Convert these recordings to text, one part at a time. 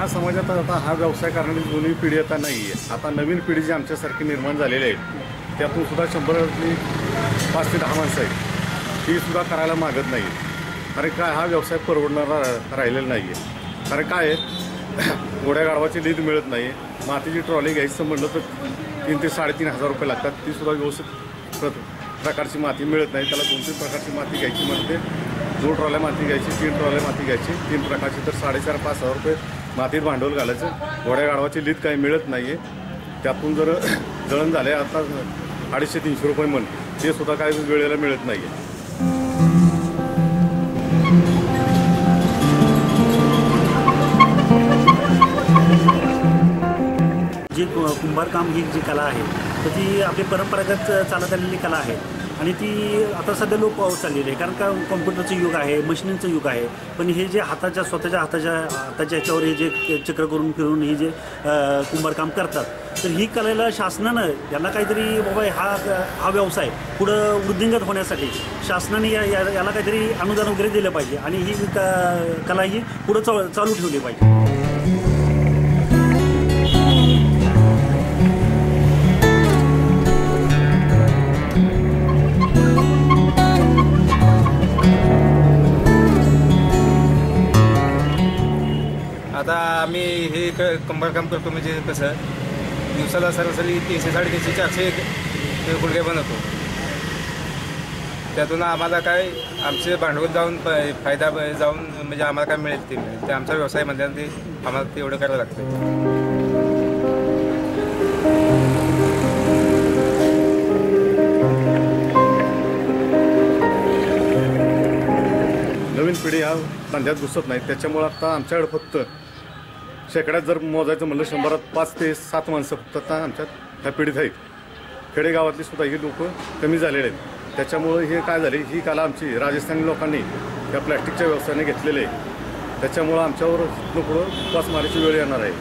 ह्या समाजात आता हा व्यवसाय करणारी जुनी पिढी आता नाही आहे आता नवीन पिढी जी आमच्यासारखी निर्माण झालेली आहे त्यातून सुद्धा शंभरातली पाच ते दहा माणसं आहेत. ती सुद्धा करायला मागत नाही कारण काय हा व्यवसाय परवडणारा राहिलेला नाही आहे कारण काय आहे घोड्या गाडवाची लीद मिळत नाही. मातीची ट्रॉली घ्यायचं म्हटलं तर तीन ते साडेतीन हजार रुपये लागतात. ती सुद्धा व्यवस्थित प्र प्रकारची माती मिळत नाही. त्याला दोन तीन प्रकारची माती घ्यायची म्हणते. दोन ट्रॉल्या माती घ्यायची तीन ट्रॉल्या माती घ्यायची. तीन प्रकारची तर साडेचार पाच हजार रुपये मातीत भांडवल घालायचं. घोड्या गाडवाची लीद काही मिळत नाही आहे त्यातून जर जळण झाले आता अडीचशे तीनशे रुपये म्हण. ते सुद्धा काही वेळेला मिळत नाही आहे जी कुंभारकाम ही जी कला आहे तर ती आपली परंपरागत चालत आलेली कला आहे. आणि ती आता सध्या लोप पावत चाललेली आहे. कारण का कॉम्प्युटरचं युग आहे मशीनचं युग आहे. पण हे जे हाताच्या स्वतःच्या हाताच्या हाताच्या ह्याच्यावर हे जे चक्र करून फिरून हे जे कुंभारकाम करतात तर ही कलेला शासनानं यांना काहीतरी बाबा हा हा व्यवसाय पुढं वृद्धिंगत होण्यासाठी शासनाने या या- याला काहीतरी अनुदान वगैरे दिलं पाहिजे. आणि ही कला ही पुढं चालू ठेवली पाहिजे. आता आम्ही हे क कंबारकाम करतो म्हणजे कसं दिवसाला सरासरी तीनशे साडेतीनशे चारशे ते गुडघे बनवतो. त्यातून आम्हाला काय आमचे भांडवल जाऊन प- फायदा जाऊन म्हणजे आम्हाला काय मिळेल ते मिळेल. ते आमचा व्यवसाय म्हणल्यानं ते आम्हाला तेवढं करावं लागतं. नवीन पिढी ह्या धंद्यात घुसत नाही त्याच्यामुळं आता आमच्याकडे फक्त शेकड्यात जर मोजायचं म्हणलं शंभरात पाच ते सात माणसं फक्त आता आमच्यात ह्या पिढीत आहेत. खेडेगावातली सुद्धा ही लोक कमी झालेले आहेत. त्याच्यामुळं हे काय झाले ही कला आमची राजस्थानी लोकांनी या प्लॅस्टिकच्या व्यवसायाने घेतलेले आहे. त्याच्यामुळं आमच्यावर इथनं पुढं उपासमारीची वेळ येणार आहे.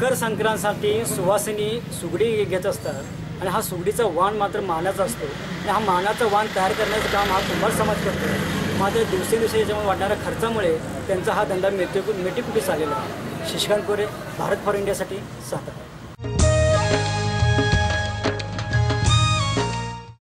मकर संक्रांतसाठी सुवासिनी सुगडी घेत असतात आणि हा सुगडीचा वाण मात्र मानाचा असतो. आणि हा मानाचा वाण तयार करण्याचं काम हा कुंभार समाज करतो. मात्र दिवसेंदिवस याच्यामुळे वाढणाऱ्या खर्चामुळे त्यांचा हा धंदा मेटे मेटीकुटीस आलेला आहे. शशिकांत कोरे भारत फॉर इंडियासाठी सातारा